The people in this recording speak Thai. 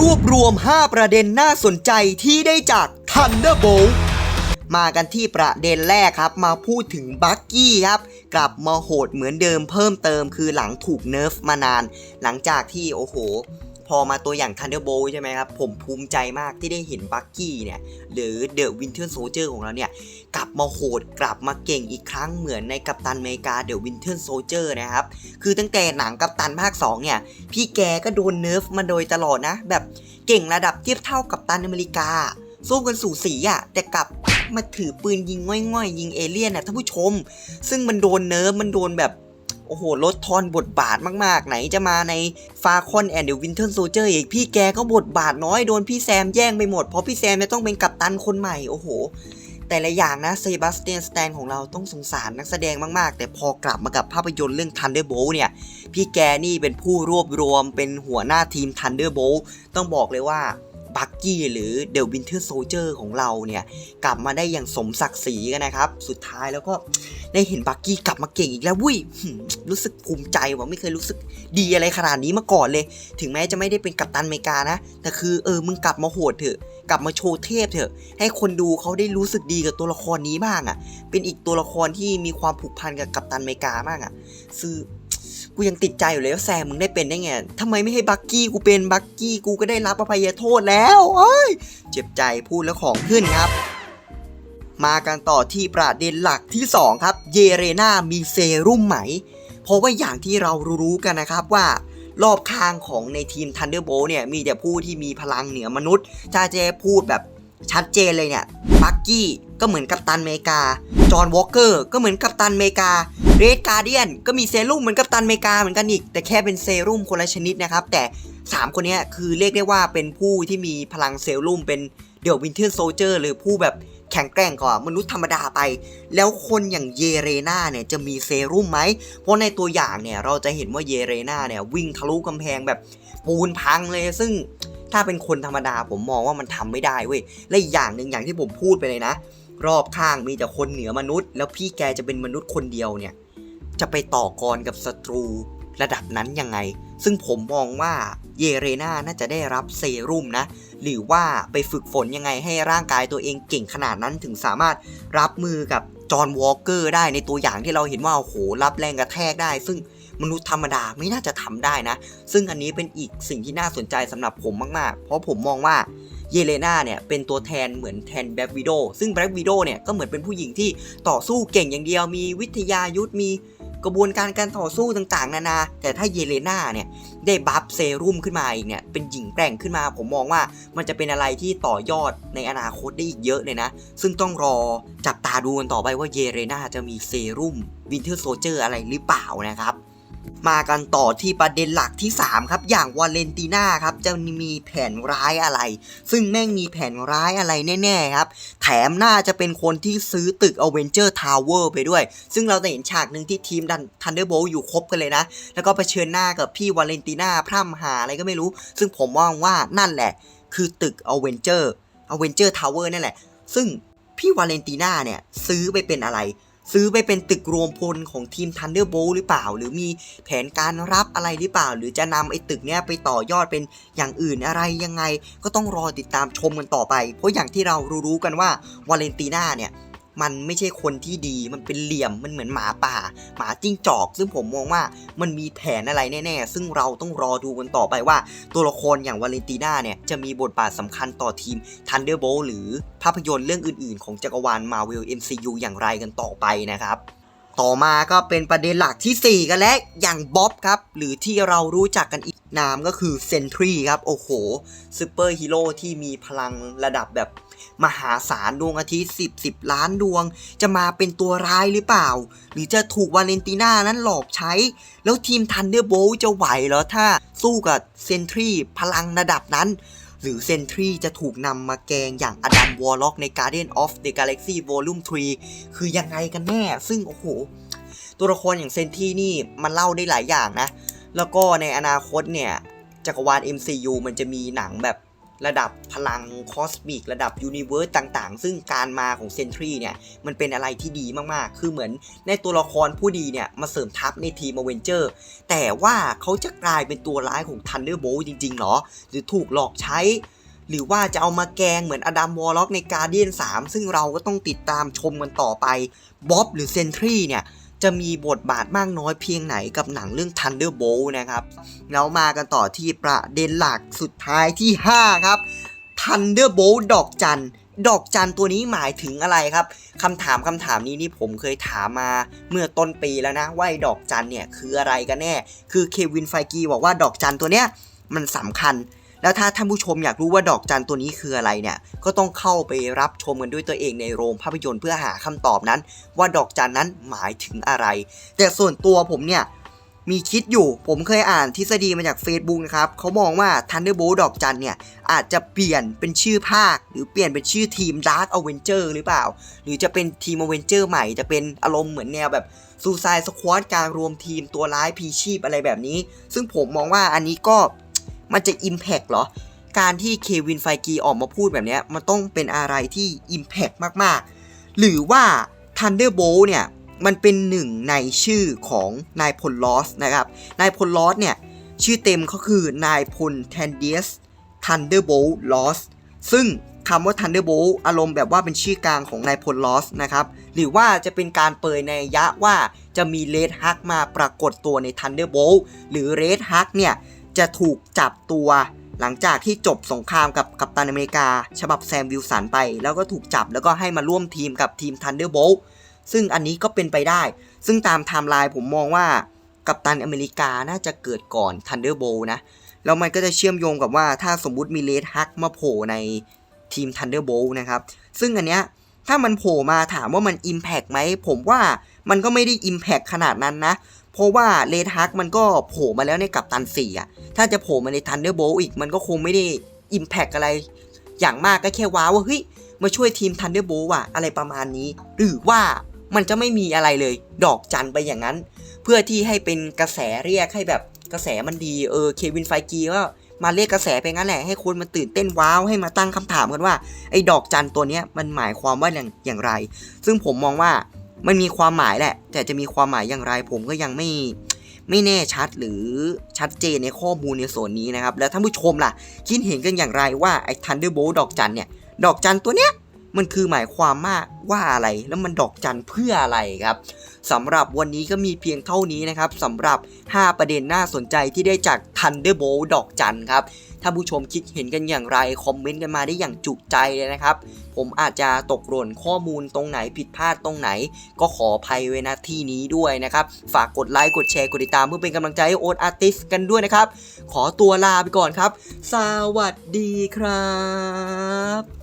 รวบรวม 5 ประเด็นน่าสนใจที่ได้จาก Thunderbolt มากันที่ประเด็นแรกครับ มาพูดถึงบักกี้ครับ กลับมาโหดเหมือนเดิมเพิ่มเติมคือหลังถูกเนิร์ฟมานาน หลังจากที่โอ้โห พอมาตัวอย่าง Thunderbolt ใช่ไหมครับ ผมภูมิใจมากที่ได้เห็นบักกี้เนี่ย หรือ The Winter Soldier ของเราเนี่ย กลับมาโหดกลับมาเก่งอีกครั้งเหมือนในกัปตันอเมริกา The Winter Soldier นะครับ คือตั้งแต่หนังกัปตันภาค 2 เนี่ย พี่แกก็โดนเนิร์ฟมาโดยตลอดนะ แบบเก่งระดับเทียบเท่ากับตันอเมริกาสู้กันสู่สีอะ่ะแต่กลับมาถือปืนยิงง่อยๆ ยิงเอเลี่ยนน่ะท่านผู้ชม ซึ่งมันโดนเนิร์ฟมันโดนแบบ โอ้โห ลดทอนบทบาทมากๆ ไหนจะมาในฟาคอนแอนด์เดอะวินเทอร์โซเจอร์อีกพี่แกก็บทบาทน้อยโดนพี่แซมแย่งไปหมด เพราะพี่แซมจะต้องเป็นกัปตันคนใหม่ โอ้โห แต่ละอย่างนะเซบาสเตียนสแตนของเราต้องสงสารนักแสดงมากๆ แต่พอกลับมากับภาพยนตร์เรื่อง Thunderbolt เนี่ย พี่แกนี่เป็นผู้รวบรวมเป็นหัวหน้าทีม Thunderbolt ต้องบอกเลยว่า บักกี้หรือ The Winter Soldier ของเราเนี่ย กลับมาได้อย่างสมศักดิ์ศรีกันนะครับ สุดท้ายแล้วก็ได้เห็นบักกี้กลับมาเก่งอีกแล้ววุ้ยรู้สึกภูมิใจว่าไม่เคยรู้สึกดีอะไรขนาดนี้มาก่อนเลย ถึงแม้จะไม่ได้เป็นกัปตันอเมริกานะ แต่คือเออมึงกลับมาโหดเถอะ กลับมาโชว์เทพเถอะ ให้คนดูเขาได้รู้สึกดีกับตัวละครนี้บ้างอะ่ะ เป็นอีกตัวละครที่มีความผูกพันกับกัปตันอเมริกามากอะ่ะ ซื้อ กูยังติดใจอยู่เลยว่าแซมมึงได้เป็นได้ไงทำไมไม่ให้บักกี้กูเป็นบักกี้กูก็ได้รับอภัยโทษแล้วเอ้ยเจ็บใจพูดแล้วของขึ้นครับ มากันต่อที่ประเด็นหลักที่ 2 ครับ เยเรนามีเซรุ่มไหม เพราะว่าอย่างที่เรารู้กันนะครับว่ารอบข้างของในทีม Thunderbolt เนี่ยมีแต่ผู้ที่มีพลังเหนือมนุษย์ถ้าจพูดแบบ ชัดเจนเลยเนี่ยบักกี้ก็เหมือนกัปตันเมกา จอห์นวอลเกอร์ก็เหมือนกัปตันเมกา เรดการเดียนก็มีเซรุ่มเหมือนกัปตันเมกาเหมือนกันอีก แต่แค่เป็นเซรุ่มคนละชนิดนะครับ แต่ 3 คนนี้คือเรียกได้ว่าเป็นผู้ที่มีพลังเซรุ่มเป็นเดี่ยววินเทอร์โซเจอร์หรือผู้แบบแข็งแกร่งกว่ามนุษย์ธรรมดาไป แล้วคนอย่างเยเรนาเนี่ยจะมีเซรุ่มไหม เพราะในตัวอย่างเนี่ยเราจะเห็นว่าเยเรนาเนี่ยวิ่งทะลุกำแพงแบบปูนพังเลยซึ่ง ถ้าเป็นคนธรรมดาผมมองว่ามันทำไม่ได้เว้ย และอีกอย่างหนึ่งอย่างที่ผมพูดไปเลยนะ รอบข้างมีแต่คนเหนือมนุษย์ แล้วพี่แกจะเป็นมนุษย์คนเดียวเนี่ย จะไปต่อกรกับศัตรูระดับนั้นยังไง ซึ่งผมมองว่าเยเรนาน่าจะได้รับเซรุ่มนะ หรือว่าไปฝึกฝนยังไงให้ร่างกายตัวเองเก่งขนาดนั้นถึงสามารถรับมือกับจอห์นวอลเกอร์ได้ในตัวอย่างที่เราเห็นว่าโอ้โหรับแรงกระแทกได้ ซึ่ง มนุษย์ธรรมดาไม่น่าจะทำได้นะ ซึ่งอันนี้เป็นอีกสิ่งที่น่าสนใจสำหรับผมมากๆ เพราะผมมองว่าเยเลนาเนี่ยเป็นตัวแทนเหมือนแทนแบล็กวิโดซึ่งแบล็กวิโดเนี่ยก็เหมือนเป็นผู้หญิงที่ต่อสู้เก่งอย่างเดียว มีวิทยายุทธมีกระบวนการการต่อสู้ต่างๆ นานา แต่ถ้าเยเลนาเนี่ยได้บัฟเซรุ่มขึ้นมาอีกเนี่ยเป็นหญิงแกร่งขึ้นมา ผมมองว่ามันจะเป็นอะไรที่ต่อยอดในอนาคตได้อีกเยอะเลยนะ ซึ่งต้องรอจับตาดูกันต่อไปว่าเยเรนาจะมีเซรุ่มวินเทอร์โซเจอร์อะไรหรือเปล่านะครับ มากันต่อที่ประเด็นหลักที่ 3 ครับ อย่างวาเลนติน่าครับ จะมีแผนร้ายอะไร ซึ่งแม่งมีแผนร้ายอะไรแน่ๆครับ แถมน่าจะเป็นคนที่ซื้อตึก a v e n g e r Tower ไปด้วย ซึ่งเราจะเห็นฉากหนึ่งที่ทีมดัน Thunderbolt อยู่ครบกันเลยนะ แล้วก็เผชิญหน้ากับพี่วาเลนติน่าพร่ำหาอะไรก็ไม่รู้ ซึ่งผมมองว่านั่นแหละ คือตึก a v e n g e r a v e n g e r Tower นั่นแหละ ซึ่งพี่วาเลนติน่าเนี่ยซื้อไปเป็นอะไร ซื้อไปเป็นตึกรวมพลของทีมทันเดอร์โบหรือเปล่า หรือมีแผนการรับอะไรหรือเปล่า หรือจะนำไอ้ตึกเนี้ยไปต่อยอดเป็นอย่างอื่นอะไรยังไง ก็ต้องรอติดตามชมกันต่อไป เพราะอย่างที่เรารู้ๆกันว่าวาเลนตีน่าเนี่ย มันไม่ใช่คนที่ดี มันเป็นเหลี่ยม มันเหมือนหมาป่า หมาจิ้งจอก ซึ่งผมมองว่ามันมีแผนอะไรแน่ๆ ซึ่งเราต้องรอดูกันต่อไปว่า ตัวละครอย่างวาเลนติน่าเนี่ย จะมีบทบาทสำคัญต่อทีม Thunderbolt หรือภาพยนตร์เรื่องอื่นๆ ของจักรวาล Marvel MCU อย่างไรกันต่อไปนะครับต่อมาก็เป็นประเด็นหลักที่ 4 กันแล้วอย่างบ๊อบครับ หรือที่เรารู้จักกันอีกนามก็คือเซนทรีครับ โอ้โหซูเปอร์ฮีโร่ที่มีพลังระดับแบบ มหาศาลดวงอาทิตย์10 10 ล้านดวง จะมาเป็นตัวร้ายหรือเปล่า หรือจะถูกวาเลนติน่านั้นหลอกใช้ แล้วทีมทันเดอร์โบลจะไหวเหรอถ้าสู้กับเซนทรีพลังระดับนั้น หรือเซนทรีจะถูกนำมาแกงอย่างอดัมวอลล็อกใน Guardian of the Galaxy Volume 3 คือยังไงกันแน่ ซึ่งโอ้โห ตัวละครอย่างเซนทรีนี่มันเล่าได้หลายอย่างนะ แล้วก็ในอนาคตเนี่ยจักรวาล MCU มันจะมีหนังแบบ ระดับพลังคอสมิกระดับยูนิเวิร์สต่างๆ ซึ่งการมาของเซนทรีเนี่ย มันเป็นอะไรที่ดีมากๆ คือเหมือนในตัวละครผู้ดีเนี่ย มาเสริมทัพในทีมอเวนเจอร์ แต่ว่าเขาจะกลายเป็นตัวร้ายของ Thunderbolt จริงๆหรอ หรือถูกหลอกใช้ หรือว่าจะเอามาแกงเหมือนอดัมวอลล็อกในกาเดียน3ซึ่งเราก็ต้องติดตามชมกันต่อไปบ๊อบหรือเซนทรีเนี่ย จะมีบทบาทมากน้อยเพียงไหนกับหนังเรื่อง Thunderbolt นะครับ แล้วมากันต่อที่ประเด็นหลักสุดท้ายที่ 5 ครับ Thunderbolt ดอกจันดอกจันตัวนี้หมายถึงอะไรครับคำถามคำถามนี้นี่ผมเคยถามมาเมื่อต้นปีแล้วนะว่าดอกจันเนี่ยคืออะไรกันแน่ คือเควินไฟกีบอกว่าดอกจันตัวเนี้ยมันสำคัญ แล้วถ้าท่านผู้ชมอยากรู้ว่าดอกจันตัวนี้คืออะไรเนี่ย ก็ต้องเข้าไปรับชมกันด้วยตัวเองในโรงภาพยนตร์เพื่อหาคำตอบนั้น ว่าดอกจันนั้นหมายถึงอะไร แต่ส่วนตัวผมเนี่ยมีคิดอยู่ ผมเคยอ่านทฤษฎีมาจาก Facebook นะครับเขามองว่า Thunderbolt ดอกจันเนี่ย อาจจะเปลี่ยนเป็นชื่อภาค หรือเปลี่ยนเป็นชื่อทีม Dark Avenger หรือเปล่า หรือจะเป็นทีม Avenger ใหม่ จะเป็นอารมณ์เหมือนแนวแบบ Suicide Squad การรวมทีมตัวร้ายพีชีพอะไรแบบนี้ ซึ่งผมมองว่าอันนี้ก็ มันจะ Impact เหรอ การที่เควินไฟกีออกมาพูดแบบนี้มันต้องเป็นอะไรที่ Impact มากๆ หรือว่า Thunderbolt เนี่ย มันเป็นหนึ่งในชื่อของนายพลลอสนะครับ นายพลลอสเนี่ย ชื่อเต็มเขาคือนายพลแทนเดียส Thunderbolt Loss ซึ่งคำว่า Thunderbolt อารมณ์แบบว่าเป็นชื่อกลางของนายพลลอสนะครับ หรือว่าจะเป็นการเปยในยะว่าจะมีเรดฮักมาปรากฏตัวใน Thunderbolt หรือเรดฮักเนี่ย จะถูกจับตัวหลังจากที่จบสงครามกับกัปตันอเมริกา ฉบับแซมวิลสันไป แล้วก็ถูกจับแล้วก็ให้มาร่วมทีมกับทีม Thunderbolt ซึ่งอันนี้ก็เป็นไปได้ ซึ่งตามไทม์ไลน์ผมมองว่ากัปตันอเมริกาน่าจะเกิดก่อน Thunderbolt นะแล้วมันก็จะเชื่อมโยงกับว่าถ้าสมมุติมีเลดฮักมาโผล่ในทีม Thunderbolt นะครับ ซึ่งอันเนี้ย ถ้ามันโผล่มาถามว่ามัน Impact ไหม ผมว่ามันก็ไม่ได้ Impact ขนาดนั้นนะ เพราะว่าเลดฮักมันก็โผล่มาแล้วในกัปตัน4อะ ถ้าจะโผล่มาใน Thunderbolt อีก มันก็คงไม่ได้ Impact อะไร อย่างมากก็แค่ว้าวว่าเฮ้ยมาช่วยทีม Thunderbolt ว่ะอะไรประมาณนี้ หรือว่ามันจะไม่มีอะไรเลย ดอกจันไปอย่างนั้น เพื่อที่ให้เป็นกระแสเรียกให้แบบกระแสมันดีเออเควินไฟกีก็ มาเรียกกระแสไปงั้นแหละ ให้คนมันตื่นเต้นว้าวให้มาตั้งคำถามกันว่าไอ้ดอกจันตัวเนี้ยมันหมายความว่าอย่างอย่างไร ซึ่งผมมองว่ามันมีความหมายแหละ แต่จะมีความหมายอย่างไร ผมก็ยังไม่ไม่แน่ชัดหรือชัดเจนในข้อมูลในส่วนนี้นะครับ แล้วท่านผู้ชมล่ะ คิดเห็นกันอย่างไรว่าไอ้ Thunderbolt ดอกจันเนี่ย ดอกจันตัวเนี้ย มันคือหมายความมากว่าอะไรแล้วมันดอกจันเพื่ออะไรครับสำหรับวันนี้ก็มีเพียงเท่านี้นะครับสำหรับ 5 ประเด็นน่าสนใจที่ได้จาก Thunderbolt ดอกจันครับถ้าผู้ชมคิดเห็นกันอย่างไร คอมเมนต์กันมาได้อย่างจุใจเลยนะครับ ผมอาจจะตกหล่นข้อมูลตรงไหนผิดพลาดตรงไหน ก็ขออภัยไว้ณที่นี้ด้วยนะครับ ฝากกดไลค์ กดแชร์ กดติดตามเพื่อเป็นกำลังใจให้โอ๊ตอาร์ติสกันด้วยนะครับ ขอตัวลาไปก่อนครับ สวัสดีครับ